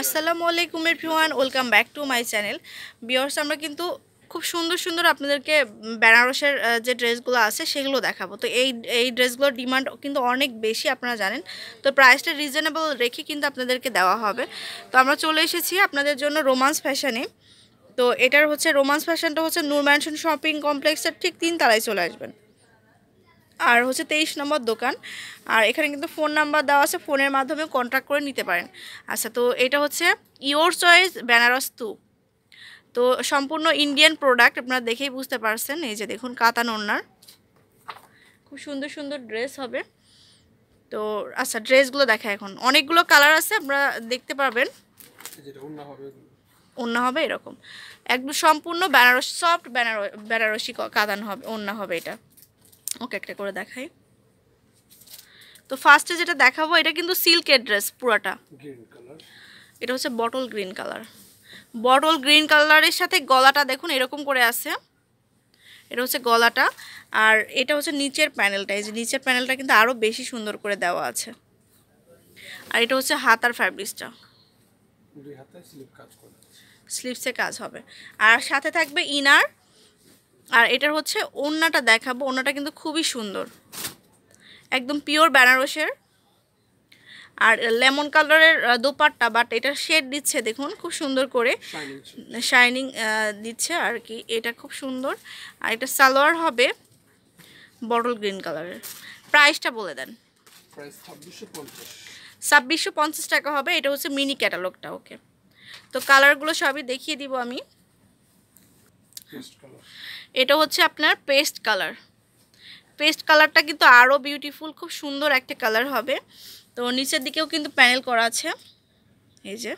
আসসালামু আলাইকুম everyone, welcome back to my channel. বিয়ার্স আমরা কিন্তু খুব সুন্দর সুন্দর আপনাদেরকে বেনারসের যে ড্রেসগুলো আছে সেগুলো দেখাবো। তো এই এই ড্রেসগুলোর ডিমান্ড কিন্তু অনেক বেশি আপনারা জানেন। তো প্রাইসটা রিজনেবল রেখে কিন্তু আপনাদেরকে দেওয়া হবে। তো আমরা চলে এসেছি আপনাদের জন্য রোমান্স ফ্যাশনে। তো এটার হচ্ছে, রোমান্স ফ্যাশনটা হচ্ছে নূর ম্যানশন শপিং কমপ্লেক্সের ঠিক তিন তালায় চলে আসবেন। আর হচ্ছে তেইশ নম্বর দোকান। আর এখানে কিন্তু ফোন নাম্বার দেওয়া আছে ফোনের মাধ্যমে কন্ট্যাক্ট করে নিতে পারেন। আচ্ছা তো এটা হচ্ছে ইওর চয়েস বেনারস তু তো সম্পূর্ণ ইন্ডিয়ান প্রোডাক্ট আপনারা দেখেই বুঝতে পারছেন এই যে দেখুন কাতান ওনার খুব সুন্দর সুন্দর ড্রেস হবে। তো আচ্ছা ড্রেসগুলো দেখা এখন। অনেকগুলো কালার আছে আপনারা দেখতে পারবেন। যেটা অন্য হবে ওন্না হবে এরকম। একদম সম্পূর্ণ বেনারস সফট বেনারস কাতান হবে ওন্না হবে এটা। ওকে একটা করে দেখাই। তো ফার্স্টে যেটা দেখাবো এটা কিন্তু সিল্কের ড্রেস পুরাটা। এটা হচ্ছে bottle green colour bottle green কালারের সাথে গলাটা দেখুন এরকম করে আছে। এটা হচ্ছে গলাটা। আর এটা হচ্ছে নিচের প্যানেলটা এই যে নিচের প্যানেলটা কিন্তু আরও বেশি সুন্দর করে দেওয়া আছে। আর এটা হচ্ছে ফ্যাব্রিক্সটা হাতে স্লিপ কাজ করে। স্লিভসে কাজ হবে। আর সাথে থাকবে ইনার আর এটার হচ্ছে ওড়নাটা দেখাবো ওড়নাটা কিন্তু খুবই সুন্দর। একদম পিওর বেনারসের। আর লেমন কালারের দোপাট্টা বাট এটা শেড দিচ্ছে দেখুন খুব সুন্দর করে। শাইনিং দিচ্ছে আর কি এটা খুব সুন্দর। আর এটা সালোয়ার হবে বটল গ্রিন কালারের। প্রাইসটা বলে দেন। ছাব্বিশশো পঞ্চাশ। টাকা হবে এটা হচ্ছে মিনি ক্যাটালগটা ওকে তো কালারগুলো সবই দেখিয়ে দিব আমি। এটা হচ্ছে আপনার পেস্ট কালার পেস্ট কালারটা কিন্তু আরও বিউটিফুল খুব সুন্দর একটা কালার হবে। তো নিচের দিকেও কিন্তু প্যানেল করা আছে। এই যে।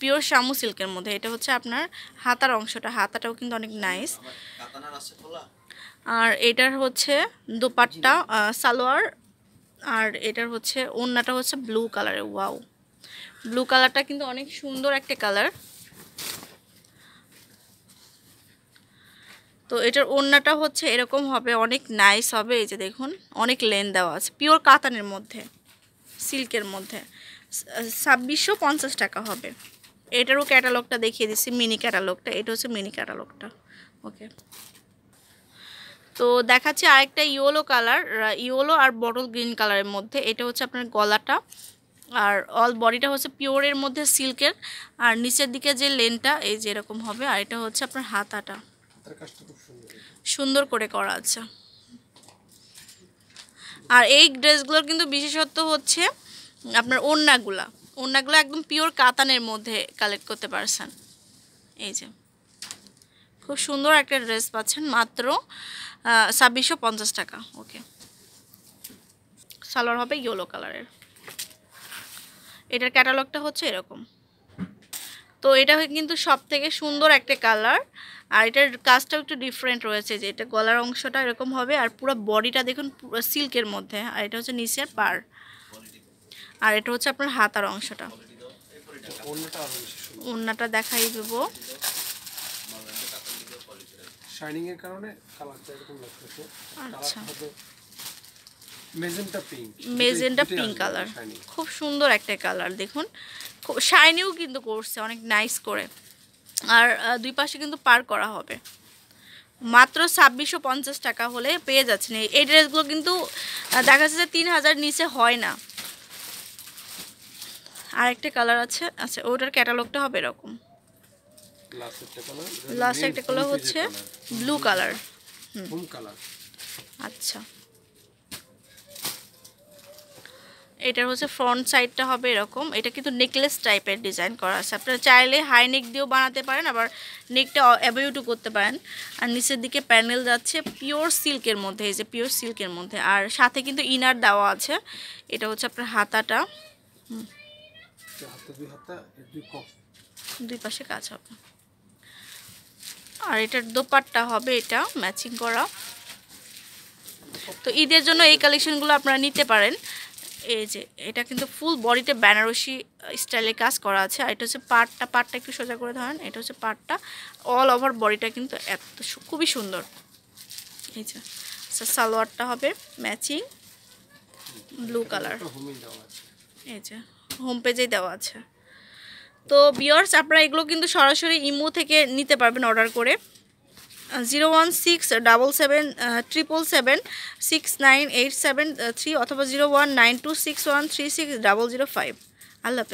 পিওর শামু সিল্কের মধ্যে। এটা হচ্ছে আপনার হাতার অংশটা। হাতাটাও কিন্তু অনেক নাইস আর এটার হচ্ছে দোপাট্টা সালোয়ার। আর এটার হচ্ছে ওড়নাটা হচ্ছে ব্লু কালারের ওয়াও ব্লু কালারটা কিন্তু অনেক সুন্দর একটা কালার তো এটার ওড়নাটা হচ্ছে এরকম হবে, অনেক নাইস হবে। এই যে দেখুন, অনেক লেন দেওয়া আছে পিওর কাতানের মধ্যে, সিল্কের মধ্যে। ছাব্বিশশো পঞ্চাশ টাকা হবে। এটারও ক্যাটালগটা দেখিয়ে দিচ্ছি মিনি ক্যাটালগটা এটা হচ্ছে মিনি ক্যাটালগটা ওকে তো দেখাচ্ছে আরেকটা ইয়েলো কালার ইয়েলো আর বটল গ্রিন কালারের মধ্যে। এটা হচ্ছে আপনার গলাটা, আর অল বডিটা হচ্ছে পিওরের মধ্যে সিল্কের আর নিচের দিকে যে লেনটা এই যে এরকম হবে, আর এটা হচ্ছে আপনার হাতাটা। সুন্দর করে করা আছে। আর এই ড্রেসগুলোর কিন্তু বিশেষত্ব হচ্ছে, আপনার ওড়নাগুলা। ওড়নাগুলো একদম পিওর কাতানের মধ্যে কালেক্ট করতে পারছেন। এই যে, খুব সুন্দর একটা ড্রেস পাচ্ছেন, মাত্র ছাব্বিশশো পঞ্চাশ টাকা ওকে সালোয়ার হবে ইয়েলো কালারের এটার ক্যাটালগটা হচ্ছে এরকম। তো এটা কিন্তু সব থেকে সুন্দর একটা কালার। আর এটার কাজটাও একটু ডিফারেন্ট রয়েছে যে এটা গলার অংশটা এরকম হবে আর পুরো বডিটা দেখুন পুরো সিল্কের মধ্যে। আর এটা হচ্ছে নিচের পার আর এটা হচ্ছে আপনার হাতার অংশটা। ওড়নাটা দেখাই দেবো। শাইনিং এর কারণে কালারটা এরকম লাগতেছে। আচ্ছা। কালারটা হবে magenta pink magenta pink colour খুব সুন্দর একটা কালার দেখুন। শাইনিও কিন্তু করছে অনেক নাইস করে। আর দুই পাশে কিন্তু পার করা হবে। মাত্র ছাব্বিশশো পঞ্চাশ টাকা হলে পেয়ে যাচ্ছেন। এই- এই ড্রেসগুলো কিন্তু দেখা যাচ্ছে যে তিন হাজার নিচে হয় না। আর একটা কালার আছে। আচ্ছা ওটার ক্যাটালগটা হবে এরকম। লাস্ট একটা কালার লাস্ট একটা কালার হচ্ছে ব্লু কালার আচ্ছা। এটার হচ্ছে ফ্রন্ট সাইডটা হবে এরকম। এটা কিন্তু নেকলেস টাইপের ডিজাইন করা আছে। আপনারা চাইলে হাই নেক দিয়েও বানাতে পারেন আবার নেকটা অ্যাভেউটু করতে পারেন। আর নিচের দিকে প্যানেল যাচ্ছে পিওর সিল্কের মধ্যে এই যে পিওর সিল্কের মধ্যে। আর সাথে কিন্তু ইনার দেওয়া আছে। এটা হচ্ছে আপনার হাতাটা। কফ। দুই পাশে কাজ হবে। আর এটার দোপাট্টা হবে এটা ম্যাচিং করা। তো ঈদের জন্য এই কালেকশনগুলো আপনারা নিতে পারেন। এই যে, এটা কিন্তু ফুল বডিতে বেনারসি স্টাইলে কাজ করা আছে। আর এটা হচ্ছে পাটটা পাটটা একটু সোজা করে ধরেন। এটা হচ্ছে পাটটা। অল ওভার বডিটা কিন্তু এত খুবই সুন্দর। এই যে আচ্ছা সালোয়ারটা হবে ম্যাচিং ব্লু কালার এই যে হোম পেজেই দেওয়া আছে। তো বিয়ার্স আপনারা এগুলো কিন্তু সরাসরি ইমো থেকে নিতে পারবেন অর্ডার করে। Zero one six double seven triple seven six nine eight seven three অথবা zero one nine two six one three six double zero five. আল্লাহ হাফেজ।